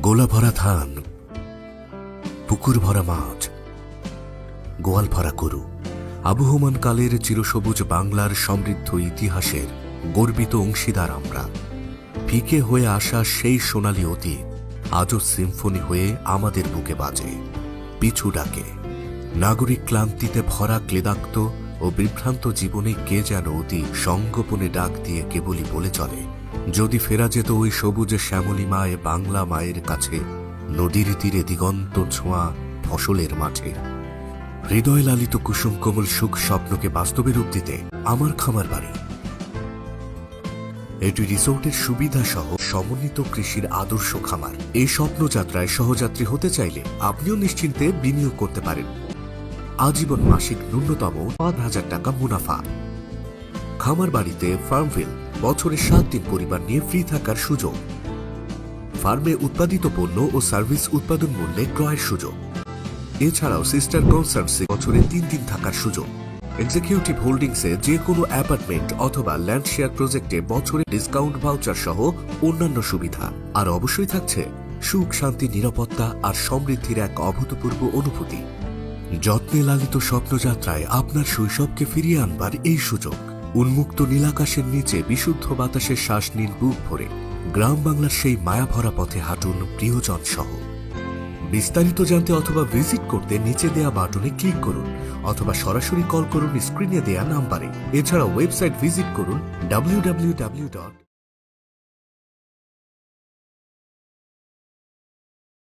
গোলা ভরা ধান পুকুর ভরা মাছ গোয়াল ভরা গরু। আবহমান কালের চিরসবুজ বাংলার সমৃদ্ধ ইতিহাসের গর্বিত অংশীদার আমরা। ফিকে হয়ে আসা সেই সোনালি অতীত আজও সিম্ফনি হয়ে আমাদের বুকে বাজে। পিছু ডাকে। নাগরিক ক্লান্তিতে ভরা ক্লেদাক্ত ও বিভ্রান্ত জীবনে কে যেন অতি সংগোপনে ডাক দিয়ে কেবলই বলে চলে। যদি ফেরা যেত ওই সবুজে শ্যামলী মায়ে বাংলা মায়ের কাছে, নদীর তীরে দিগন্ত ছোঁয়া ফসলের মাঠে। হৃদয় লালিত কুসুম কোমল সুখ স্বপ্নকে বাস্তবে রূপ দিতে আমার খামার বাড়ি। এটি রিসোর্টের সুবিধা সহ সমন্বিত কৃষির আদর্শ খামার। এই স্বপ্নযাত্রায় সহযাত্রী হতে চাইলে আপনিও নিশ্চিন্তে বিনিয়োগ করতে পারেন। আজীবন মাসিক ন্যূনতম পাঁচ হাজার টাকা মুনাফা। খামার বাড়িতে ফার্মভিল বছরে সাত দিন পরিবার নিয়ে ফ্রি থাকার সুযোগ। ফার্মে উৎপাদিত পণ্য ও সার্ভিস উৎপাদন মূল্যে ক্রয়ের সুযোগ। এছাড়াও সিস্টার কনসার্টসে বছরে তিন দিন থাকার সুযোগ। এক্সিকিউটিভ হোল্ডিংসে যে কোনো অ্যাপার্টমেন্ট অথবা ল্যান্ড শেয়ার প্রজেক্টে বছরে ডিসকাউন্ট ভাউচার সহ অন্যান্য সুবিধা। আর অবশ্যই থাকছে সুখ, শান্তি, নিরাপত্তা আর সমৃদ্ধির এক অভূতপূর্ব অনুভূতি। যত্নে লালিত স্বপ্নযাত্রায় আপনার শৈশবকে ফিরিয়ে আনবার এই সুযোগ। উন্মুক্ত নীলাকাশের নিচে বিশুদ্ধ বাতাসের শ্বাস নিন বুক ভরে। গ্রাম বাংলার সেই মায়াভরা পথে হাঁটুন প্রিয়জন সহ। বিস্তারিত জানতে অথবা ভিজিট করতে নিচে দেয়া বাটনে ক্লিক করুন অথবা সরাসরি কল করুন স্ক্রিনে দেয়া নাম্বারে। এছাড়া ওয়েবসাইট ভিজিট করুন www.dot